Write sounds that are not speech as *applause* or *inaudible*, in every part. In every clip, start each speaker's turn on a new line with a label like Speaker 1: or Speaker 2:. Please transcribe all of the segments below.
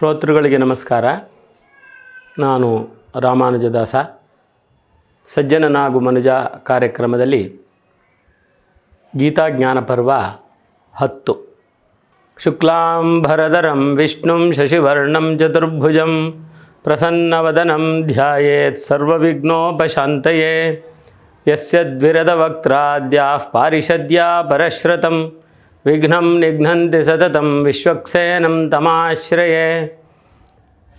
Speaker 1: ಶ್ರೋತೃಗಳಿಗೆ ನಮಸ್ಕಾರ. ನಾನು ರಾಮಾನುಜದಾಸ. ಸಜ್ಜನನಾಗು ಮನುಜ ಕಾರ್ಯಕ್ರಮದಲ್ಲಿ ಗೀತಾ ಜ್ಞಾನ ಪರ್ವ ಹತ್ತು. ಶುಕ್ಲಾಂಬರಧರಂ ವಿಷ್ಣುಂ ಶಶಿವರ್ಣಂ ಚತುರ್ಭುಜಂ ಪ್ರಸನ್ನವದನಂ ಧ್ಯಾಯೇತ್ ಸರ್ವವಿಘ್ನೋಪಶಾಂತಯೇ. ಯಸ್ಯ ದ್ವಿರದವಕ್ತ್ರಾದ್ಯಾಃ ಪಾರಿಷದ್ಯಾ ಪರಶ್ರತಂ. విఘ్నం నిఘ్నంతి సతతం విశ్వక్సేనం తమాశ్రయే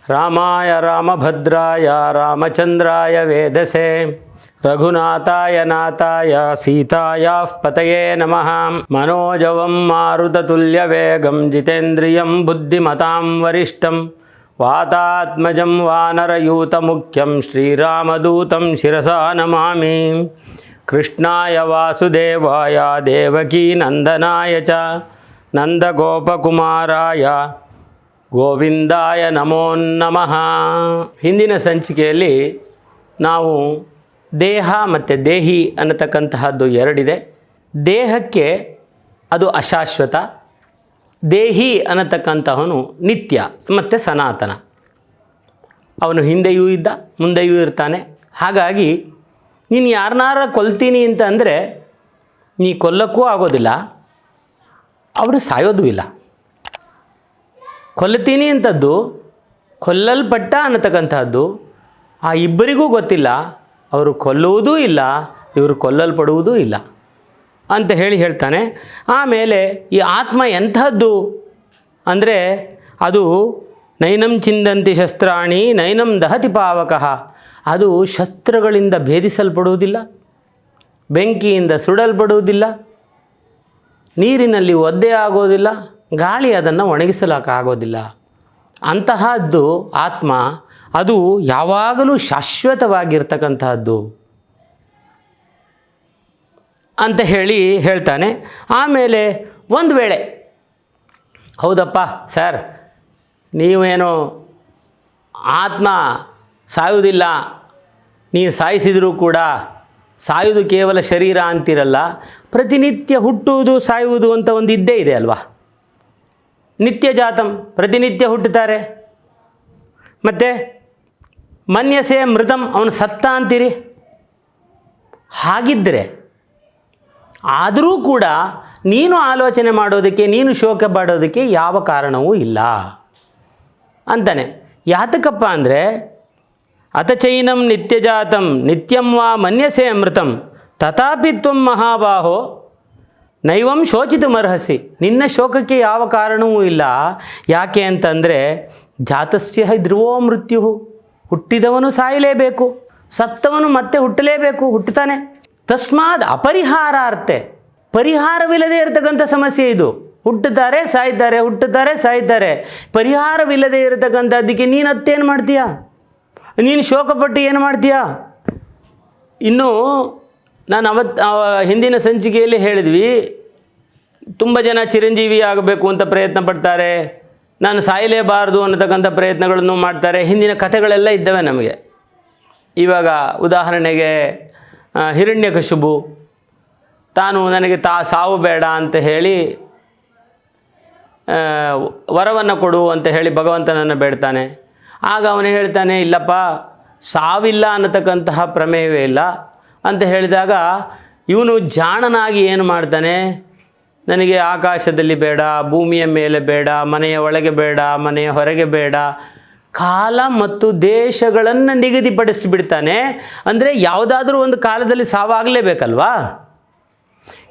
Speaker 1: రామాయ రామభద్రాయ రామచంద్రాయ వేదసే రఘునాథాయ నాథాయ సీతాయా పతయే నమ మనోజవం మారుతతుల్యవేగం జితేంద్రియం బుద్ధిమతాం వరిష్టం వాతాత్మజం వానరయూతముఖ్యం శ్రీరామదూతం శిరసా నమామి ಕೃಷ್ಣಾಯ ವಾಸುದೇವಾಯ, ದೇವಕೀ ನಂದನಾಯ ಚ, ನಂದಗೋಪಕುಮಾರಾಯ, ಗೋವಿಂದಾಯ ನಮೋ ನಮಃ. ಹಿಂದಿನ ಸಂಚಿಕೆಯಲ್ಲಿ ನಾವು ದೇಹ ಮತ್ತು ದೇಹಿ ಅನ್ನತಕ್ಕಂತಹದ್ದು ಎರಡಿದೆ. ದೇಹಕ್ಕೆ ಅದು ಅಶಾಶ್ವತ, ದೇಹಿ ಅನ್ನತಕ್ಕಂತಹವನು ನಿತ್ಯ, ಮತ್ತು ಸನಾತನ. ಅವನು ಹಿಂದೆಯೂ ಇದ್ದ, ಮುಂದೆಯೂ ಇರ್ತಾನೆ. ಹಾಗಾಗಿ ನೀನು ಯಾರನ್ನಾರ ಕೊಲ್ತೀನಿ ಅಂತ ಅಂದರೆ ನೀ ಕೊಲ್ಲಕ್ಕೂ ಆಗೋದಿಲ್ಲ, ಅವರು ಸಾಯೋದೂ ಇಲ್ಲ. ಕೊಲ್ಲತೀನಿ ಅಂತದ್ದು ಕೊಲ್ಲಲ್ಪಟ್ಟ ಅನ್ನತಕ್ಕಂಥದ್ದು, ಆ ಇಬ್ಬರಿಗೂ ಗೊತ್ತಿಲ್ಲ, ಅವರು ಕೊಲ್ಲುವುದೂ ಇಲ್ಲ, ಇವರು ಕೊಲ್ಲಲ್ಪಡುವುದೂ ಇಲ್ಲ ಅಂತ ಹೇಳಿ ಹೇಳ್ತಾನೆ. ಆಮೇಲೆ ಈ ಆತ್ಮ ಎಂಥದ್ದು ಅಂದರೆ ಅದು ನೈನಂ ಚಿಂದಂತಿ ಶಸ್ತ್ರಾಣಿ ನೈನಂ ದಹತಿ ಪಾವಕಃ. ಅದು ಶಸ್ತ್ರಗಳಿಂದ ಭೇದಿಸಲ್ಪಡುವುದಿಲ್ಲ, ಬೆಂಕಿಯಿಂದ ಸುಡಲ್ಪಡುವುದಿಲ್ಲ, ನೀರಿನಲ್ಲಿ ಒದ್ದೆ ಆಗೋದಿಲ್ಲ, ಗಾಳಿ ಅದನ್ನು ಒಣಗಿಸಲಾಕಾಗೋದಿಲ್ಲ. ಅಂತಹದ್ದು ಆತ್ಮ ಅದು ಯಾವಾಗಲೂ ಶಾಶ್ವತವಾಗಿರ್ತಕ್ಕಂತಹದ್ದು ಅಂತ ಹೇಳಿ ಹೇಳ್ತಾನೆ. ಆಮೇಲೆ ಒಂದು ವೇಳೆ, ಹೌದಪ್ಪ ಸರ್, ನೀವೇನು ಆತ್ಮ ಸಾಯುವುದಿಲ್ಲ ನೀನು ಸಾಯಿಸಿದರೂ ಕೂಡ ಸಾಯುವುದು ಕೇವಲ ಶರೀರ ಅಂತಿರಲ್ಲ, ಪ್ರತಿನಿತ್ಯ ಹುಟ್ಟುವುದು, ಸಾಯುವುದು ಅಂತ ಒಂದು ಇದ್ದೇ ಇದೆ ಅಲ್ವಾ? ನಿತ್ಯ ಜಾತಂ, ಪ್ರತಿನಿತ್ಯ ಹುಟ್ಟುತ್ತಾರೆ. ಮತ್ತು ಮನ್ಯಸೆ ಮೃತಂ, ಅವನು ಸತ್ತ ಅಂತೀರಿ? ಹಾಗಿದ್ದರೆ ಆದರೂ ಕೂಡ ನೀನು ಆಲೋಚನೆ ಮಾಡೋದಕ್ಕೆ, ನೀನು ಶೋಕ ಪಡೋದಕ್ಕೆ ಯಾವ ಕಾರಣವೂ ಇಲ್ಲ. ಅಂತಾನೆ, ಯಾತಕಪ್ಪ ಅಂದರೆ ಅತಚೈನಂ ನಿತ್ಯಜಾತಂ, ನಿತ್ಯಂ ವಾ ಮನ್ಯಸೆ ಅಮೃತಂ. ತಥಾಪಿ ತ್ವಂ ಮಹಾಬಾಹೋ, ನೈವಂ ಶೋಚಿತುಮರ್ಹಸಿ. ನಿನ್ನ ಶೋಕಕ್ಕೆ ಯಾವ ಕಾರಣವೂ ಇಲ್ಲ. ಯಾಕೆ ಅಂತಂದರೆ ಜಾತಸ್ಯ ಧ್ರುವೋ ಮೃತ್ಯು ಹುಟ್ಟಿದವನು ಸಾಯಲೇಬೇಕು. ಸತ್ತವನು ಮತ್ತೆ ಹುಟ್ಟಲೇಬೇಕು, ಹುಟ್ಟುತ್ತಾನೆ. ತಸ್ಮಾದ್ ಅಪರಿಹಾರಾರ್ಥೆ ಪರಿಹಾರವಿಲ್ಲದೆ ಇರತಕ್ಕಂಥ ಸಮಸ್ಯೆ ಇದು. ಹುಟ್ಟುತ್ತಾರೆ, ಸಾಯ್ತಾರೆ ಹುಟ್ಟುತ್ತಾರೆ, ಸಾಯ್ತಾರೆ. ಪರಿಹಾರವಿಲ್ಲದೆ ಇರತಕ್ಕಂಥದ್ದಕ್ಕೆ ನೀನು ಅತ್ತೇನು ಮಾಡ್ತೀಯಾ? ನೀನು ಶೋಕಪಟ್ಟು ಏನು ಮಾಡ್ತೀಯಾ? ಇನ್ನು ನಾನು ಅವತ್ತು ಹಿಂದಿನ ಸಂಚಿಕೆಯಲ್ಲಿ ಹೇಳಿದ್ವಿ, ತುಂಬ ಜನ ಚಿರಂಜೀವಿ ಆಗಬೇಕು ಅಂತ ಪ್ರಯತ್ನ ಪಡ್ತಾರೆ, ನಾನು ಸಾಯಲೇಬಾರದು ಅನ್ನತಕ್ಕಂಥ ಪ್ರಯತ್ನಗಳನ್ನು ಮಾಡ್ತಾರೆ, ಹಿಂದಿನ ಕಥೆಗಳೆಲ್ಲ ಇದ್ದಾವೆ ನಮಗೆ. ಇವಾಗ ಉದಾಹರಣೆಗೆ ಹಿರಣ್ಯ ಕಶುಬು, ತಾನು ನನಗೆ ತಾ, ಸಾವು ಬೇಡ ಅಂತ ಹೇಳಿ ವರವನ್ನು ಕೊಡು ಅಂತ ಹೇಳಿ ಭಗವಂತನನ್ನು ಬೇಡ್ತಾನೆ. ಆಗ ಅವನು ಹೇಳ್ತಾನೆ, ಇಲ್ಲಪ್ಪ, ಸಾವಿಲ್ಲ ಅನ್ನತಕ್ಕಂತಹ ಪ್ರಮೇಯವೇ ಇಲ್ಲ ಅಂತ ಹೇಳಿದಾಗ ಇವನು ಜಾಣನಾಗಿ ಏನು ಮಾಡ್ತಾನೆ? ನನಗೆ ಆಕಾಶದಲ್ಲಿ ಬೇಡ, ಭೂಮಿಯ ಮೇಲೆ ಬೇಡ, ಮನೆಯ ಒಳಗೆ ಬೇಡ, ಮನೆಯ ಹೊರಗೆ ಬೇಡ, ಕಾಲ ಮತ್ತು ದೇಶಗಳನ್ನು ನಿಗದಿಪಡಿಸಿಬಿಡ್ತಾನೆ. ಅಂದರೆ ಯಾವುದಾದ್ರೂ ಒಂದು ಕಾಲದಲ್ಲಿ ಸಾವಾಗಲೇಬೇಕಲ್ವಾ?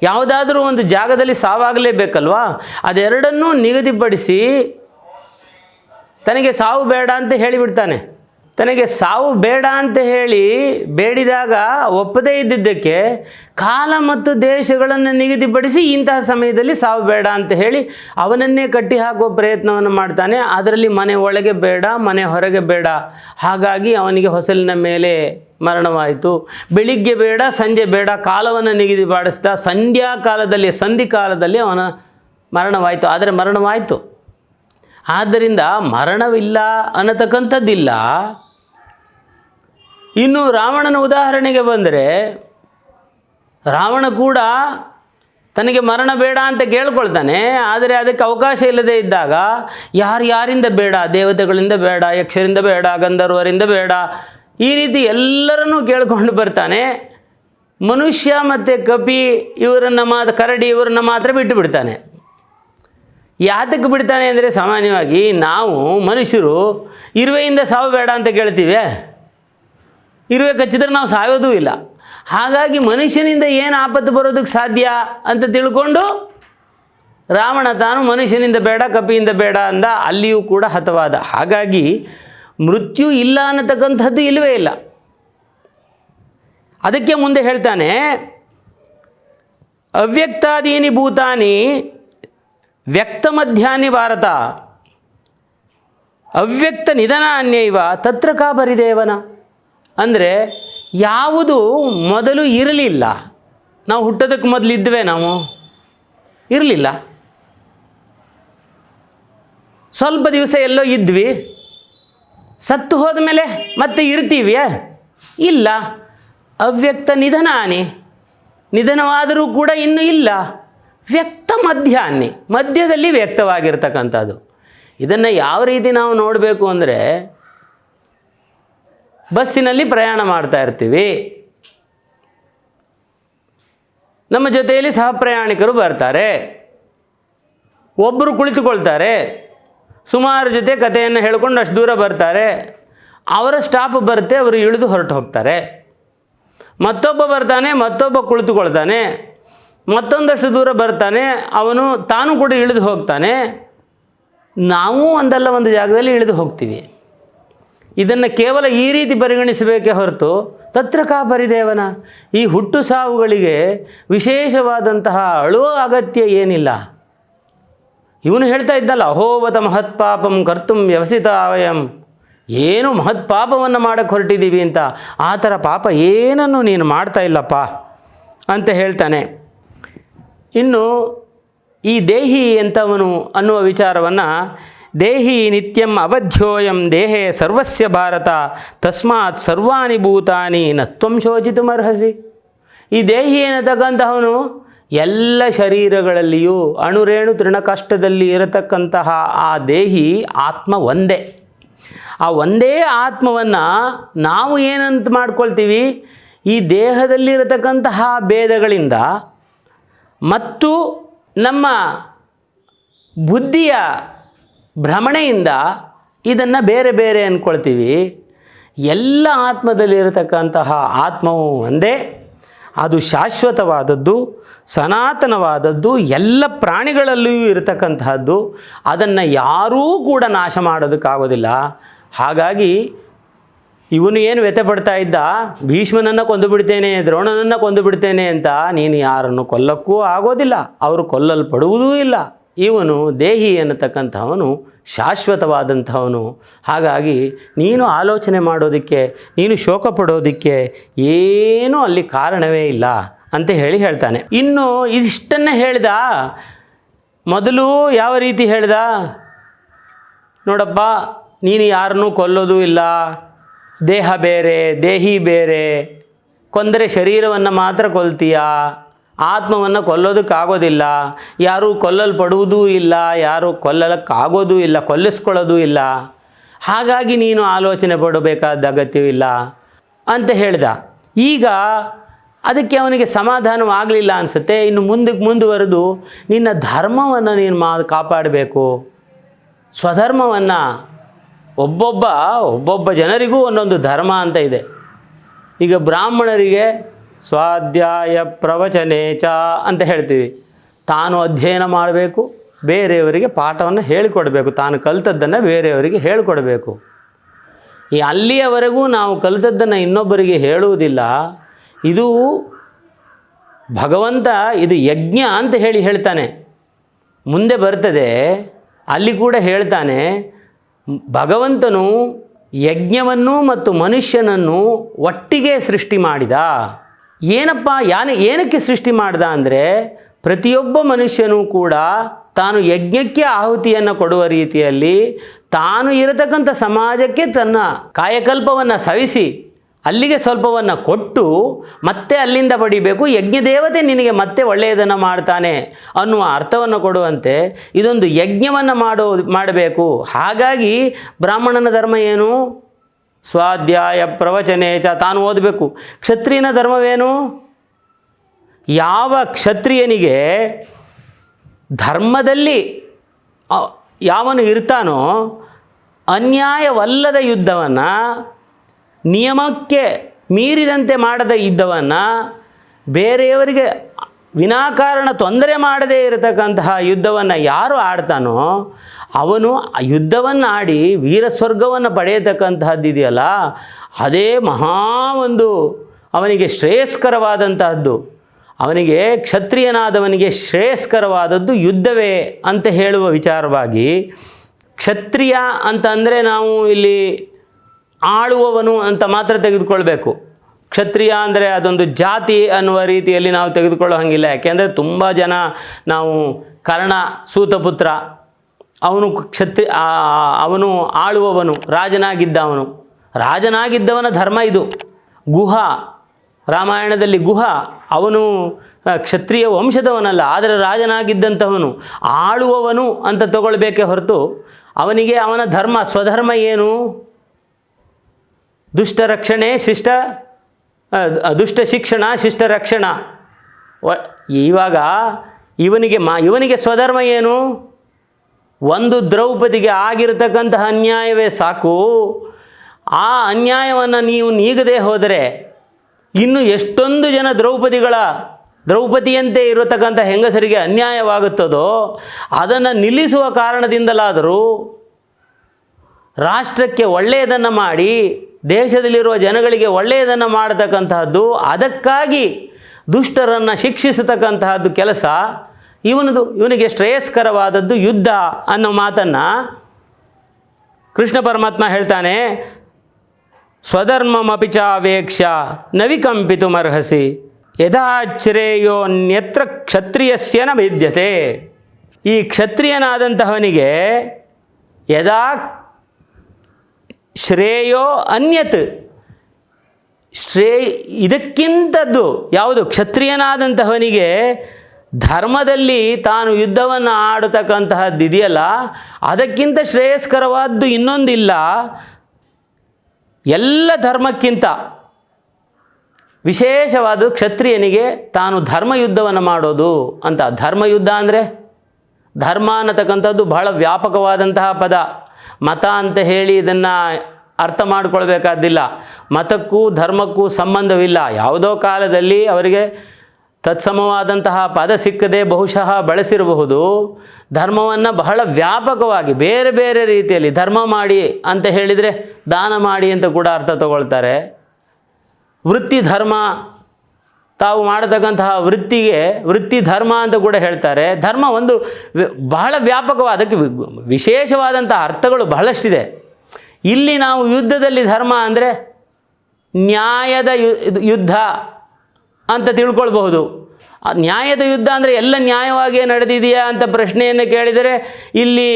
Speaker 1: ಯಾವುದಾದ್ರೂ ಒಂದು ಜಾಗದಲ್ಲಿ ಸಾವಾಗಲೇಬೇಕಲ್ವಾ? ಅದೆರಡನ್ನೂ ನಿಗದಿಪಡಿಸಿ ತನಗೆ ಸಾವು ಬೇಡ ಅಂತ ಹೇಳಿಬಿಡ್ತಾನೆ. ತನಗೆ ಸಾವು ಬೇಡ ಅಂತ ಹೇಳಿ ಬೇಡಿದಾಗ ಒಪ್ಪದೇ ಇದ್ದಿದ್ದಕ್ಕೆ ಕಾಲ ಮತ್ತು ದೇಶಗಳನ್ನು ನಿಗದಿಪಡಿಸಿ ಇಂತಹ ಸಮಯದಲ್ಲಿ ಸಾವು ಬೇಡ ಅಂತ ಹೇಳಿ ಅವನನ್ನೇ ಕಟ್ಟಿ ಹಾಕುವ ಪ್ರಯತ್ನವನ್ನು ಮಾಡ್ತಾನೆ. ಅದರಲ್ಲಿ ಮನೆ ಒಳಗೆ ಬೇಡ, ಮನೆ ಹೊರಗೆ ಬೇಡ. ಹಾಗಾಗಿ ಅವನಿಗೆ ಹೊಸಲಿನ ಮೇಲೆ ಮರಣವಾಯಿತು. ಬೆಳಿಗ್ಗೆ ಬೇಡ, ಸಂಜೆ ಬೇಡ, ಕಾಲವನ್ನು ನಿಗದಿಪಡಿಸ್ತಾ ಸಂಧ್ಯಾ ಕಾಲದಲ್ಲಿ ಸಂಧಿ ಕಾಲದಲ್ಲಿ ಅವನ ಮರಣವಾಯಿತು. ಆದರೆ ಮರಣವಾಯಿತು. ಆದ್ದರಿಂದ ಮರಣವಿಲ್ಲ ಅನ್ನತಕ್ಕಂಥದ್ದಿಲ್ಲ. ಇನ್ನು ರಾವಣನ ಉದಾಹರಣೆಗೆ ಬಂದರೆ, ರಾವಣ ಕೂಡ ತನಗೆ ಮರಣ ಬೇಡ ಅಂತ ಕೇಳ್ಕೊಳ್ತಾನೆ, ಆದರೆ ಅದಕ್ಕೆ ಅವಕಾಶ ಇಲ್ಲದೆ ಇದ್ದಾಗ ಯಾರು ಯಾರಿಂದ ಬೇಡ? ದೇವತೆಗಳಿಂದ ಬೇಡ, ಯಕ್ಷರಿಂದ ಬೇಡ, ಗಂಧರ್ವರಿಂದ ಬೇಡ. ಈ ರೀತಿ ಎಲ್ಲರನ್ನೂ ಕೇಳ್ಕೊಂಡು ಬರ್ತಾನೆ. ಮನುಷ್ಯ ಮತ್ತು ಕಪಿ, ಇವರನ್ನು ಮಾತ್ರ ಕರಡಿ, ಇವರನ್ನು ಮಾತ್ರ ಬಿಟ್ಟು ಬಿಡ್ತಾನೆ. ಯಾತಕ್ಕೆ ಬಿಡ್ತಾನೆ ಅಂದರೆ ಸಾಮಾನ್ಯವಾಗಿ ನಾವು ಮನುಷ್ಯರು ಇರುವೆಯಿಂದ ಸಾವು ಬೇಡ ಅಂತ ಕೇಳ್ತೀವಿ. ಇರುವೆ ಕಚ್ಚಿದ್ರೆ ನಾವು ಸಾಯೋದೂ ಇಲ್ಲ. ಹಾಗಾಗಿ ಮನುಷ್ಯನಿಂದ ಏನು ಆಪತ್ತು ಬರೋದಕ್ಕೆ ಸಾಧ್ಯ ಅಂತ ತಿಳ್ಕೊಂಡು ರಾವಣ ತಾನು ಮನುಷ್ಯನಿಂದ ಬೇಡ, ಕಪಿಯಿಂದ ಬೇಡ ಅಂದ ಅಲ್ಲಿಯೂ ಕೂಡ ಹತವಾದ. ಹಾಗಾಗಿ ಮೃತ್ಯು ಇಲ್ಲ ಅನ್ನತಕ್ಕಂಥದ್ದು ಇಲ್ಲವೇ ಇಲ್ಲ. ಅದಕ್ಕೆ ಮುಂದೆ ಹೇಳ್ತಾನೆ, ಅವ್ಯಕ್ತಾದೀನಿ ಭೂತಾನಿ ವ್ಯಕ್ತ ಮಧ್ಯಾಹ್ನ ಭಾರತ. ಅವ್ಯಕ್ತ ನಿಧನ ಅನ್ಯೈವ, ತತ್ರ ಕಾ ಬರಿದೇವನ ಅಂದರೆ ಯಾವುದು ಮೊದಲು ಇರಲಿಲ್ಲ. ನಾವು ಹುಟ್ಟೋದಕ್ಕೆ ಮೊದಲು ಇದ್ವೆ ನಾವು? ಇರಲಿಲ್ಲ. ಸ್ವಲ್ಪ ದಿವಸ ಎಲ್ಲೋ ಇದ್ವಿ. ಸತ್ತು ಹೋದ ಮೇಲೆ ಮತ್ತೆ ಇರ್ತೀವಿಯಾ ಇಲ್ಲ. ಅವ್ಯಕ್ತ ನಿಧನ ನಿಧನವಾದರೂ ಕೂಡ ಇನ್ನೂ ಇಲ್ಲ. ವ್ಯಕ್ತ ಮಧ್ಯಾಹ್ನ. ಮಧ್ಯದಲ್ಲಿ ವ್ಯಕ್ತವಾಗಿರ್ತಕ್ಕಂಥದ್ದು. ಇದನ್ನು ಯಾವ ರೀತಿ ನಾವು ನೋಡಬೇಕು ಅಂದರೆ, ಬಸ್ಸಿನಲ್ಲಿ ಪ್ರಯಾಣ ಮಾಡ್ತಾ ಇರ್ತೀವಿ. ನಮ್ಮ ಜೊತೆಯಲ್ಲಿ ಸಹ ಪ್ರಯಾಣಿಕರು ಬರ್ತಾರೆ. ಒಬ್ಬರು ಕುಳಿತುಕೊಳ್ತಾರೆ. ಸುಮಾರು ಜೊತೆ ಕಥೆಯನ್ನು ಹೇಳ್ಕೊಂಡು ಅಷ್ಟು ದೂರ ಬರ್ತಾರೆ. ಅವರ ಸ್ಟಾಪ್ ಬರುತ್ತೆ, ಅವರು ಇಳಿದು ಹೊರಟು ಹೋಗ್ತಾರೆ. ಮತ್ತೊಬ್ಬ ಬರ್ತಾನೆ, ಮತ್ತೊಬ್ಬ ಕುಳಿತುಕೊಳ್ತಾನೆ. ಮತ್ತೊಂದಷ್ಟು ದೂರ ಬರ್ತಾನೆ, ಅವನು ತಾನು ಕೂಡ ಇಳಿದು ಹೋಗ್ತಾನೆ. ನಾವು ಒಂದಲ್ಲ ಒಂದು ಜಾಗದಲ್ಲಿ ಇಳಿದು ಹೋಗ್ತೀವಿ. ಇದನ್ನು ಕೇವಲ ಈ ರೀತಿ ಪರಿಗಣಿಸಬೇಕೇ ಹೊರತು ತತ್ರ ಕಾ ಪರಿದೇವನ? ಈ ಹುಟ್ಟು ಸಾವುಗಳಿಗೆ ವಿಶೇಷವಾದಂತಹ ಅಳುವ ಅಗತ್ಯ ಏನಿಲ್ಲ. ಇವನು ಹೇಳ್ತಾ ಇದ್ದಲ್ಲ, ಅಹೋವತ ಮಹತ್ಪಾಪಂ ಕರ್ತುಂ ವ್ಯವಸಿತ ಅವಯಂ ಏನು ಮಹತ್ಪಾಪವನ್ನು ಮಾಡಕ್ಕೆ ಹೊರಟಿದ್ದೀವಿ ಅಂತ? ಆ ಥರ ಪಾಪ ಏನನ್ನು ನೀನು ಮಾಡ್ತಾ ಇಲ್ಲಪ್ಪ ಅಂತ ಹೇಳ್ತಾನೆ. ಇನ್ನು ಈ ದೇಹಿ ಎಂಥವನು ಅನ್ನುವ ವಿಚಾರವನ್ನು ದೇಹಿ ನಿತ್ಯಂ ಅವಧ್ಯೋಯಂ ದೇಹೇ ಸರ್ವಸ್ಯ ಭಾರತ ತಸ್ಮಾತ್ ಸರ್ವಾನಿ ಭೂತಾನಿ ನತ್ವಂ ಶೋಚಿತುಮರ್ಹಸಿ ಈ ದೇಹಿ ಎನ್ನತಕ್ಕಂತಹವನು ಎಲ್ಲ ಶರೀರಗಳಲ್ಲಿಯೂ ಅಣುರೇಣು ತೃಣಕಷ್ಟದಲ್ಲಿ ಇರತಕ್ಕಂತಹ ಆ ದೇಹಿ ಆತ್ಮ ಒಂದೇ. ಆ ಒಂದೇ ಆತ್ಮವನ್ನು ನಾವು ಏನಂತ ಮಾಡ್ಕೊಳ್ತೀವಿ? ಈ ದೇಹದಲ್ಲಿರತಕ್ಕಂತಹ ಭೇದಗಳಿಂದ ಮತ್ತು ನಮ್ಮ ಬುದ್ಧಿಯ ಭ್ರಮಣೆಯಿಂದ ಇದನ್ನು ಬೇರೆ ಬೇರೆ ಅಂದ್ಕೊಳ್ತೀವಿ ಎಲ್ಲ ಆತ್ಮದಲ್ಲಿರತಕ್ಕಂತಹ ಆತ್ಮವು ಒಂದೇ. ಅದು ಶಾಶ್ವತವಾದದ್ದು, ಸನಾತನವಾದದ್ದು, ಎಲ್ಲ ಪ್ರಾಣಿಗಳಲ್ಲಿಯೂ ಇರತಕ್ಕಂತಹದ್ದು, ಅದನ್ನು ಯಾರೂ ಕೂಡ ನಾಶ ಮಾಡೋದಕ್ಕಾಗೋದಿಲ್ಲ. ಹಾಗಾಗಿ ಇವನು ಏನು ವ್ಯಥೆ ಪಡ್ತಾ ಇದ್ದ? ಭೀಷ್ಮನನ್ನು ಕೊಂದು ಬಿಡ್ತೇನೆ, ದ್ರೋಣನನ್ನು ಕೊಂದು ಬಿಡ್ತೇನೆ ಅಂತ ನೀನು ಯಾರನ್ನು ಕೊಲ್ಲಕ್ಕೂ ಆಗೋದಿಲ್ಲ, ಅವರು ಕೊಲ್ಲಲ್ಪಡುವುದೂ ಇಲ್ಲ. ಇವನು ದೇಹಿ ಅನ್ನತಕ್ಕಂಥವನು ಶಾಶ್ವತವಾದಂಥವನು. ಹಾಗಾಗಿ ನೀನು ಆಲೋಚನೆ ಮಾಡೋದಕ್ಕೆ, ನೀನು ಶೋಕ ಪಡೋದಕ್ಕೆ ಏನೂ ಅಲ್ಲಿ ಕಾರಣವೇ ಇಲ್ಲ ಅಂತ ಹೇಳಿ ಹೇಳ್ತಾನೆ. ಇನ್ನು ಇದಿಷ್ಟನ್ನೇ ಹೇಳ್ದ? ಮೊದಲು ಯಾವ ರೀತಿ ಹೇಳ್ದ? ನೋಡಪ್ಪ, ನೀನು ಯಾರನ್ನೂ ಕೊಲ್ಲೋದು ಇಲ್ಲ. ದೇಹ ಬೇರೆ, ದೇಹಿ ಬೇರೆ. ಕೊಂದರೆ ಶರೀರವನ್ನು ಮಾತ್ರ ಕೊಲ್ತೀಯಾ? ಆತ್ಮವನ್ನು ಕೊಲ್ಲೋದಕ್ಕಾಗೋದಿಲ್ಲ. ಯಾರೂ ಕೊಲ್ಲಲ್ಪಡುವುದೂ ಇಲ್ಲ, ಯಾರೂ ಕೊಲ್ಲಲಕ್ಕಾಗೋದೂ ಇಲ್ಲ, ಕೊಲ್ಲಿಸ್ಕೊಳ್ಳೋದೂ ಇಲ್ಲ. ಹಾಗಾಗಿ ನೀನು ಆಲೋಚನೆ ಪಡಬೇಕಾದ ಅಗತ್ಯವಿಲ್ಲ ಅಂತ ಹೇಳಿದ. ಈಗ ಅದಕ್ಕೆ ಅವನಿಗೆ ಸಮಾಧಾನವಾಗಲಿಲ್ಲ ಅನಿಸುತ್ತೆ. ಇನ್ನು ಮುಂದಕ್ಕೆ ಮುಂದುವರೆದು ನಿನ್ನ ಧರ್ಮವನ್ನು ನೀನು ಮಾ, ಕಾಪಾಡಬೇಕು. ಸ್ವಧರ್ಮವನ್ನು ಒಬ್ಬೊಬ್ಬ ಒಬ್ಬೊಬ್ಬ ಜನರಿಗೂ ಒಂದೊಂದು ಧರ್ಮ ಅಂತ ಇದೆ. ಈಗ ಬ್ರಾಹ್ಮಣರಿಗೆ ಸ್ವಾಧ್ಯಾಯ ಪ್ರವಚನೆ ಚ ಅಂತ ಹೇಳ್ತೀವಿ. ತಾನು ಅಧ್ಯಯನ ಮಾಡಬೇಕು, ಬೇರೆಯವರಿಗೆ ಪಾಠವನ್ನು ಹೇಳಿಕೊಡಬೇಕು. ತಾನು ಕಲಿತದ್ದನ್ನು ಬೇರೆಯವರಿಗೆ ಹೇಳಿಕೊಡಬೇಕು. ಈ ಅಲ್ಲಿಯವರೆಗೂ ನಾವು ಕಲಿತದ್ದನ್ನು ಇನ್ನೊಬ್ಬರಿಗೆ ಹೇಳುವುದಿಲ್ಲ. ಇದು ಭಗವಂತ, ಇದು ಯಜ್ಞ ಅಂತ ಹೇಳಿ ಹೇಳ್ತಾನೆ. ಮುಂದೆ ಬರ್ತದೆ, ಅಲ್ಲಿ ಕೂಡ ಹೇಳ್ತಾನೆ ಭಗವಂತನು ಯಜ್ಞವನ್ನು ಮತ್ತು ಮನುಷ್ಯನನ್ನು ಒಟ್ಟಿಗೆ ಸೃಷ್ಟಿ ಮಾಡಿದ. ಏನಪ್ಪ, ಯಾನ, ಏನಕ್ಕೆ ಸೃಷ್ಟಿ ಮಾಡಿದ ಅಂದರೆ ಪ್ರತಿಯೊಬ್ಬ ಮನುಷ್ಯನೂ ಕೂಡ ತಾನು ಯಜ್ಞಕ್ಕೆ ಆಹುತಿಯನ್ನು ಕೊಡುವ ರೀತಿಯಲ್ಲಿ ತಾನು ಇರತಕ್ಕಂಥ ಸಮಾಜಕ್ಕೆ ತನ್ನ ಕಾಯಕಲ್ಪವನ್ನು ಸವಿಸಿ ಅಲ್ಲಿಗೆ ಸ್ವಲ್ಪವನ್ನು ಕೊಟ್ಟು ಮತ್ತೆ ಅಲ್ಲಿಂದ ಪಡಿಬೇಕು. ಯಜ್ಞದೇವತೆ ನಿನಗೆ ಮತ್ತೆ ಒಳ್ಳೆಯದನ್ನು ಮಾಡ್ತಾನೆ ಅನ್ನುವ ಅರ್ಥವನ್ನು ಕೊಡುವಂತೆ ಇದೊಂದು ಯಜ್ಞವನ್ನು ಮಾಡೋ, ಮಾಡಬೇಕು. ಹಾಗಾಗಿ ಬ್ರಾಹ್ಮಣನ ಧರ್ಮ ಏನು? ಸ್ವಾಧ್ಯಾಯ ಪ್ರವಚನೆ ಚ ತಾನು ಓದಬೇಕು. ಕ್ಷತ್ರಿಯನ ಧರ್ಮವೇನು? ಯಾವ ಕ್ಷತ್ರಿಯನಿಗೆ ಧರ್ಮದಲ್ಲಿ ಯಾವನು ಇರ್ತಾನೋ, ಅನ್ಯಾಯವಲ್ಲದ ಯುದ್ಧವನ್ನು ನಿಯಮಕ್ಕೆ ಮೀರಿದಂತೆ ಮಾಡದ ಯುದ್ಧವನ್ನು ಬೇರೆಯವರಿಗೆ ವಿನಾಕಾರಣ ತೊಂದರೆ ಮಾಡದೇ ಇರತಕ್ಕಂತಹ ಯುದ್ಧವನ್ನು ಯಾರು ಆಡ್ತಾನೋ ಅವನು ಆ ಯುದ್ಧವನ್ನು ಆಡಿ ವೀರ ಸ್ವರ್ಗವನ್ನು ಪಡೆಯತಕ್ಕಂತಹದ್ದು ಇದೆಯಲ್ಲ, ಅದೇ ಮಹಾ ಒಂದು ಅವನಿಗೆ ಶ್ರೇಯಸ್ಕರವಾದಂತಹದ್ದು, ಅವನಿಗೆ ಕ್ಷತ್ರಿಯನಾದವನಿಗೆ ಶ್ರೇಯಸ್ಕರವಾದದ್ದು ಯುದ್ಧವೇ ಅಂತ ಹೇಳುವ ವಿಚಾರವಾಗಿ ಕ್ಷತ್ರಿಯ ಅಂತಂದರೆ ನಾವು ಇಲ್ಲಿ ಆಳುವವನು ಅಂತ ಮಾತ್ರ ತೆಗೆದುಕೊಳ್ಬೇಕು. ಕ್ಷತ್ರಿಯ ಅಂದರೆ ಅದೊಂದು ಜಾತಿ ಅನ್ನುವ ರೀತಿಯಲ್ಲಿ ನಾವು ತೆಗೆದುಕೊಳ್ಳೋ ಹಂಗಿಲ್ಲ ಯಾಕೆಂದರೆ ತುಂಬ ಜನ ನಾವು ಕರ್ಣ ಸೂತಪುತ್ರ, ಅವನು ಕ್ಷತ್ರಿ ಅವನು ಆಳುವವನು ರಾಜನಾಗಿದ್ದ ಅವನು ರಾಜನಾಗಿದ್ದವನ ಧರ್ಮ ಇದು. ಗುಹ, ರಾಮಾಯಣದಲ್ಲಿ ಗುಹ, ಅವನು ಕ್ಷತ್ರಿಯ ವಂಶದವನಲ್ಲ, ಆದರೆ ರಾಜನಾಗಿದ್ದಂಥವನು ಆಳುವವನು ಅಂತ ತಗೊಳ್ಬೇಕೆ ಹೊರತು ಅವನಿಗೆ ಅವನ ಧರ್ಮ, ಸ್ವಧರ್ಮ ಏನು? ದುಷ್ಟ ರಕ್ಷಣೆ ಶಿಷ್ಟ ದುಷ್ಟ ಶಿಕ್ಷಣ, ಶಿಷ್ಟ ರಕ್ಷಣ. ಇವಾಗ ಇವನಿಗೆ ಮಾ, ಇವನಿಗೆ ಸ್ವಧರ್ಮ ಏನು? ಒಂದು ದ್ರೌಪದಿಗೆ ಆಗಿರತಕ್ಕಂತಹ ಅನ್ಯಾಯವೇ ಸಾಕು. ಆ ಅನ್ಯಾಯವನ್ನು ನೀವು ನೀಗದೆ ಹೋದರೆ ಇನ್ನು ಎಷ್ಟೊಂದು ಜನ ದ್ರೌಪದಿಗಳ, ದ್ರೌಪದಿಯಂತೆ ಇರತಕ್ಕಂಥ ಹೆಂಗಸರಿಗೆ ಅನ್ಯಾಯವಾಗುತ್ತದೋ, ಅದನ್ನು ನಿಲ್ಲಿಸುವ ಕಾರಣದಿಂದಲಾದರೂ ರಾಷ್ಟ್ರಕ್ಕೆ ಒಳ್ಳೆಯದನ್ನು ಮಾಡಿ ದೇಶದಲ್ಲಿರುವ ಜನಗಳಿಗೆ ಒಳ್ಳೆಯದನ್ನು ಮಾಡತಕ್ಕಂತಹದ್ದು, ಅದಕ್ಕಾಗಿ ದುಷ್ಟರನ್ನು ಶಿಕ್ಷಿಸತಕ್ಕಂತಹದ್ದು ಕೆಲಸ, ಇವನದು, ಇವನಿಗೆ ಶ್ರೇಯಸ್ಕರವಾದದ್ದು ಯುದ್ಧ ಅನ್ನೋ ಮಾತನ್ನು ಕೃಷ್ಣ ಪರಮಾತ್ಮ ಹೇಳ್ತಾನೆ ಸ್ವಧರ್ಮಮಪಿ ಚಾವೇಕ್ಷ ನವಿಕಂಪಿತುಮರ್ಹಸಿ ಯಥಾಚ್ಛ್ರೇಯೋನ್ಯತ್ರ ಕ್ಷತ್ರಿಯಸ್ಯ ನ ವಿದ್ಯತೆ ಈ ಕ್ಷತ್ರಿಯನಾದಂತಹವನಿಗೆ ಯದಾ ಶ್ರೇಯೋ ಅನ್ಯತ್. ಶ್ರೇ, ಇದಕ್ಕಿಂತದ್ದು ಯಾವುದು? ಕ್ಷತ್ರಿಯನಾದಂತಹವನಿಗೆ ಧರ್ಮದಲ್ಲಿ ತಾನು ಯುದ್ಧವನ್ನು ಆಡತಕ್ಕಂತಹದ್ದು ಇದೆಯಲ್ಲ? ಅದಕ್ಕಿಂತ ಶ್ರೇಯಸ್ಕರವಾದ್ದು ಇನ್ನೊಂದಿಲ್ಲ. ಎಲ್ಲ ಧರ್ಮಕ್ಕಿಂತ. ವಿಶೇಷವಾದ ಕ್ಷತ್ರಿಯನಿಗೆ ತಾನು ಧರ್ಮಯುದ್ಧವನ್ನು ಮಾಡೋದು ಅಂತ. ಧರ್ಮಯುದ್ಧ ಅಂದರೆ ಧರ್ಮ ಅನ್ನತಕ್ಕಂಥದ್ದು ಬಹಳ ವ್ಯಾಪಕವಾದಂತಹ ಪದ. ಮತ ಅಂತ ಹೇಳಿ ಇದನ್ನು ಅರ್ಥ ಮಾಡಿಕೊಳ್ಬೇಕಾದ್ದಿಲ್ಲ ಮತಕ್ಕೂ ಧರ್ಮಕ್ಕೂ ಸಂಬಂಧವಿಲ್ಲ. ಯಾವುದೋ ಕಾಲದಲ್ಲಿ ಅವರಿಗೆ ತತ್ಸಮವಾದಂತಹ ಪದ ಸಿಕ್ಕದೆ ಬಹುಶಃ ಬಳಸಿರಬಹುದು. ಧರ್ಮವನ್ನು ಬಹಳ ವ್ಯಾಪಕವಾಗಿ, ಬೇರೆ ಬೇರೆ ರೀತಿಯಲ್ಲಿ ಧರ್ಮ ಮಾಡಿ ಅಂತ ಹೇಳಿದರೆ ದಾನ ಮಾಡಿ ಅಂತ ಕೂಡ ಅರ್ಥ ತಗೊಳ್ತಾರೆ. ವೃತ್ತಿ ಧರ್ಮ ತಾವು ಮಾಡತಕ್ಕಂತಹ ವೃತ್ತಿಗೆ, ವೃತ್ತಿ ಧರ್ಮ ಅಂತ ಕೂಡ ಹೇಳ್ತಾರೆ. ಧರ್ಮ ಒಂದು ಬಹಳ ವ್ಯಾಪಕವಾದ, ಅದಕ್ಕೆ ವಿಶೇಷವಾದಂಥ ಅರ್ಥಗಳು ಬಹಳಷ್ಟಿದೆ. ಇಲ್ಲಿ ನಾವು ಯುದ್ಧದಲ್ಲಿ ಧರ್ಮ ಅಂದರೆ ನ್ಯಾಯದ ಯುದ್ಧ ಅಂತ ತಿಳ್ಕೊಳ್ಬಹುದು. ನ್ಯಾಯದ ಯುದ್ಧ ಅಂದರೆ ಎಲ್ಲ ನ್ಯಾಯವಾಗಿಯೇ ನಡೆದಿದೆಯಾ ಅಂತ ಪ್ರಶ್ನೆಯನ್ನು ಕೇಳಿದರೆ ಇಲ್ಲಿ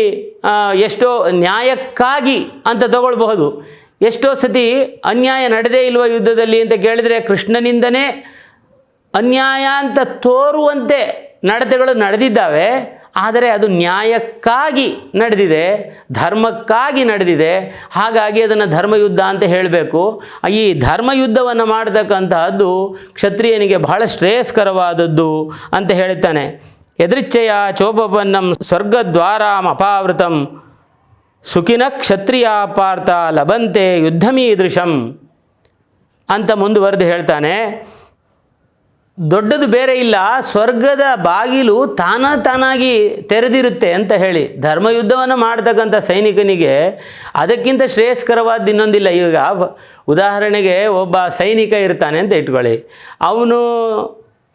Speaker 1: ಎಷ್ಟೋ ನ್ಯಾಯಕ್ಕಾಗಿ ಅಂತ ತಗೊಳ್ಬಹುದು. ಎಷ್ಟೋ ಸತಿ ಅನ್ಯಾಯ ನಡೆದೇ ಇಲ್ವ ಯುದ್ಧದಲ್ಲಿ ಅಂತ ಕೇಳಿದರೆ ಕೃಷ್ಣನಿಂದನೇ ಅನ್ಯಾಯ ಅಂತ ತೋರುವಂತೆ ನಡತೆಗಳು ನಡೆದಿದ್ದಾವೆ, ಆದರೆ ಅದು ನ್ಯಾಯಕ್ಕಾಗಿ ನಡೆದಿದೆ, ಧರ್ಮಕ್ಕಾಗಿ ನಡೆದಿದೆ. ಹಾಗಾಗಿ ಅದನ್ನು ಧರ್ಮಯುದ್ಧ ಅಂತ ಹೇಳಬೇಕು. ಈ ಧರ್ಮಯುದ್ಧವನ್ನು ಮಾಡತಕ್ಕಂತಹದ್ದು ಕ್ಷತ್ರಿಯನಿಗೆ ಬಹಳ ಶ್ರೇಯಸ್ಕರವಾದದ್ದು ಅಂತ ಹೇಳುತ್ತಾನೆ. ಎದೃಚ್ಛೆಯ ಚೋಪಪನ್ನಂ ಸ್ವರ್ಗದ್ವಾರಾಂ ಅಪಾವೃತಂ ಸುಖಿನ ಕ್ಷತ್ರಿಯ ಪಾರ್ಥ ಲಭಂತೆ ಯುದ್ಧಮೀದೃಶಂ ಅಂತ ಮುಂದುವರೆದು ಹೇಳ್ತಾನೆ. ದೊಡ್ಡದು ಬೇರೆ ಇಲ್ಲ, ಸ್ವರ್ಗದ ಬಾಗಿಲು ತಾನ ತಾನಾಗಿ ತೆರೆದಿರುತ್ತೆ ಅಂತ ಹೇಳಿ. ಧರ್ಮಯುದ್ಧವನ್ನು ಮಾಡ್ತಕ್ಕಂಥ ಸೈನಿಕನಿಗೆ ಅದಕ್ಕಿಂತ ಶ್ರೇಯಸ್ಕರವಾದ ಇನ್ನೊಂದಿಲ್ಲ. ಈಗ ಉದಾಹರಣೆಗೆ ಒಬ್ಬ ಸೈನಿಕ ಇರ್ತಾನೆ ಅಂತ ಇಟ್ಕೊಳ್ಳಿ. ಅವನು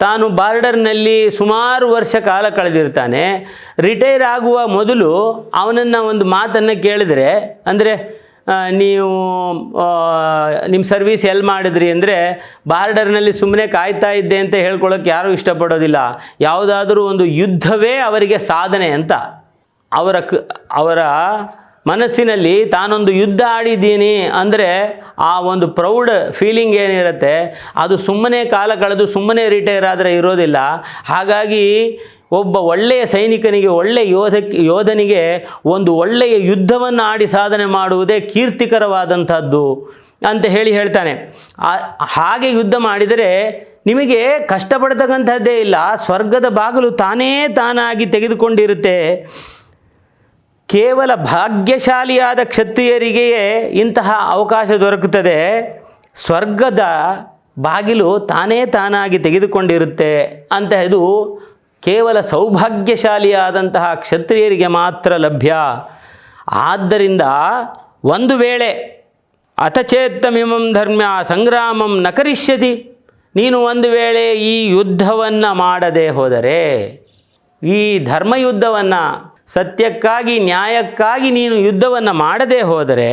Speaker 1: ತಾನು ಬಾರ್ಡರ್ನಲ್ಲಿ ಸುಮಾರು ವರ್ಷ ಕಾಲ ಕಳೆದಿರ್ತಾನೆ. ರಿಟೈರ್ ಆಗುವ ಮೊದಲು ಅವನನ್ನು ಒಂದು ಮಾತನ್ನು ಕೇಳಿದರೆ, ಅಂದರೆ ನೀವು ನಿಮ್ಮ ಸರ್ವಿಸ್ ಎಲ್ಲಿ ಮಾಡಿದ್ರಿ ಅಂದರೆ ಬಾರ್ಡರ್ನಲ್ಲಿ ಸುಮ್ಮನೆ ಕಾಯ್ತಾ ಇದ್ದೆ ಅಂತ ಹೇಳ್ಕೊಳ್ಳೋಕ್ಕೆ ಯಾರೂ ಇಷ್ಟಪಡೋದಿಲ್ಲ. ಯಾವುದಾದ್ರೂ ಒಂದು ಯುದ್ಧವೇ ಅವರಿಗೆ ಸಾಧನೆ ಅಂತ. ಅವರ ಕ, ಅವರ ಮನಸ್ಸಿನಲ್ಲಿ ತಾನೊಂದು ಯುದ್ಧ ಆಡಿದ್ದೀನಿ ಅಂದರೆ ಆ ಒಂದು ಪ್ರೌಡ್ ಫೀಲಿಂಗ್ ಏನಿರುತ್ತೆ, ಅದು ಸುಮ್ಮನೆ ಕಾಲ ಕಳೆದು ಸುಮ್ಮನೆ ರಿಟೈರ್ ಆದರೆ ಇರೋದಿಲ್ಲ. ಹಾಗಾಗಿ ಒಬ್ಬ ಒಳ್ಳೆಯ ಸೈನಿಕನಿಗೆ, ಒಳ್ಳೆಯ ಯೋಧಕ್ಕೆ, ಯೋಧನಿಗೆ ಒಂದು ಒಳ್ಳೆಯ ಯುದ್ಧವನ್ನು ಆಡಿ ಸಾಧನೆ ಮಾಡುವುದೇ ಕೀರ್ತಿಕರವಾದಂಥದ್ದು ಅಂತ ಹೇಳಿ ಹೇಳ್ತಾನೆ. ಹಾಗೆ ಯುದ್ಧ ಮಾಡಿದರೆ ನಿಮಗೆ ಕಷ್ಟಪಡ್ತಕ್ಕಂಥದ್ದೇ ಇಲ್ಲ, ಸ್ವರ್ಗದ ಬಾಗಿಲು ತಾನೇ ತಾನಾಗಿ ತೆಗೆದುಕೊಂಡಿರುತ್ತೆ. ಕೇವಲ ಭಾಗ್ಯಶಾಲಿಯಾದ ಕ್ಷತ್ರಿಯರಿಗೆಯೇ ಇಂತಹ ಅವಕಾಶ ದೊರಕುತ್ತದೆ. ಸ್ವರ್ಗದ ಬಾಗಿಲು ತಾನೇ ತಾನಾಗಿ ತೆಗೆದುಕೊಂಡಿರುತ್ತೆ ಅಂತ ಇದು ಕೇವಲ ಸೌಭಾಗ್ಯಶಾಲಿಯಾದಂತಹ ಕ್ಷತ್ರಿಯರಿಗೆ ಮಾತ್ರ ಲಭ್ಯ. ಆದ್ದರಿಂದ ಒಂದು ವೇಳೆ ಅಥಚೇತ್ತಮಿಮಂ ಧರ್ಮ್ಯ ಸಂಗ್ರಾಮಂ ನಕರಿಷ್ಯತಿ ಕರಿಷ್ಯತಿ, ನೀನು ಒಂದು ವೇಳೆ ಈ ಯುದ್ಧವನ್ನು ಮಾಡದೆ ಹೋದರೆ, ಈ ಧರ್ಮಯುದ್ಧವನ್ನು, ಸತ್ಯಕ್ಕಾಗಿ ನ್ಯಾಯಕ್ಕಾಗಿ ನೀನು ಯುದ್ಧವನ್ನು ಮಾಡದೆ ಹೋದರೆ,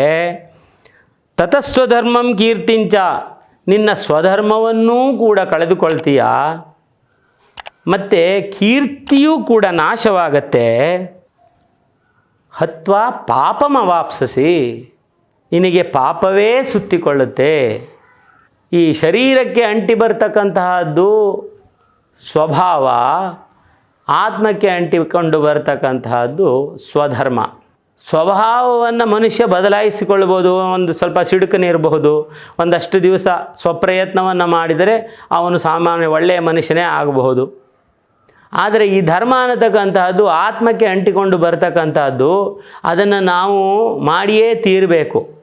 Speaker 1: ತತಸ್ವಧರ್ಮಂ ಕೀರ್ತಿಂಚ, ನಿನ್ನ ಸ್ವಧರ್ಮವನ್ನೂ ಕೂಡ ಕಳೆದುಕೊಳ್ತೀಯ? ಮತ್ತು ಕೀರ್ತಿಯೂ ಕೂಡ ನಾಶವಾಗತ್ತೆ. ಹತ್ವಾ ಪಾಪಮವಾಪ್ಸಸಿ ನಿನಗೆ ಪಾಪವೇ ಸುತ್ತಿಕೊಳ್ಳುತ್ತೆ. ಈ ಶರೀರಕ್ಕೆ ಅಂಟಿ ಬರ್ತಕ್ಕಂತಹದ್ದು ಸ್ವಭಾವ, ಆತ್ಮಕ್ಕೆ ಅಂಟಿಕೊಂಡು ಬರ್ತಕ್ಕಂತಹದ್ದು ಸ್ವಧರ್ಮ. ಸ್ವಭಾವವನ್ನು ಮನುಷ್ಯ ಬದಲಾಯಿಸಿಕೊಳ್ಬೋದು ಒಂದು ಸ್ವಲ್ಪ ಸಿಡುಕನಿರಬಹುದು ಒಂದಷ್ಟು ದಿವಸ ಸ್ವಪ್ರಯತ್ನವನ್ನು ಮಾಡಿದರೆ ಅವನು ಸಾಮಾನ್ಯ ಒಳ್ಳೆಯ ಮನುಷ್ಯನೇ ಆಗಬಹುದು. ಆದರೆ ಈ ಧರ್ಮ ಅನ್ನತಕ್ಕಂತಹದ್ದು ಆತ್ಮಕ್ಕೆ ಅಂಟಿಕೊಂಡು ಬರ್ತಕ್ಕಂತಹದ್ದು ಅದನ್ನು ನಾವು ಮಾಡಿಯೇ ತೀರಬೇಕು.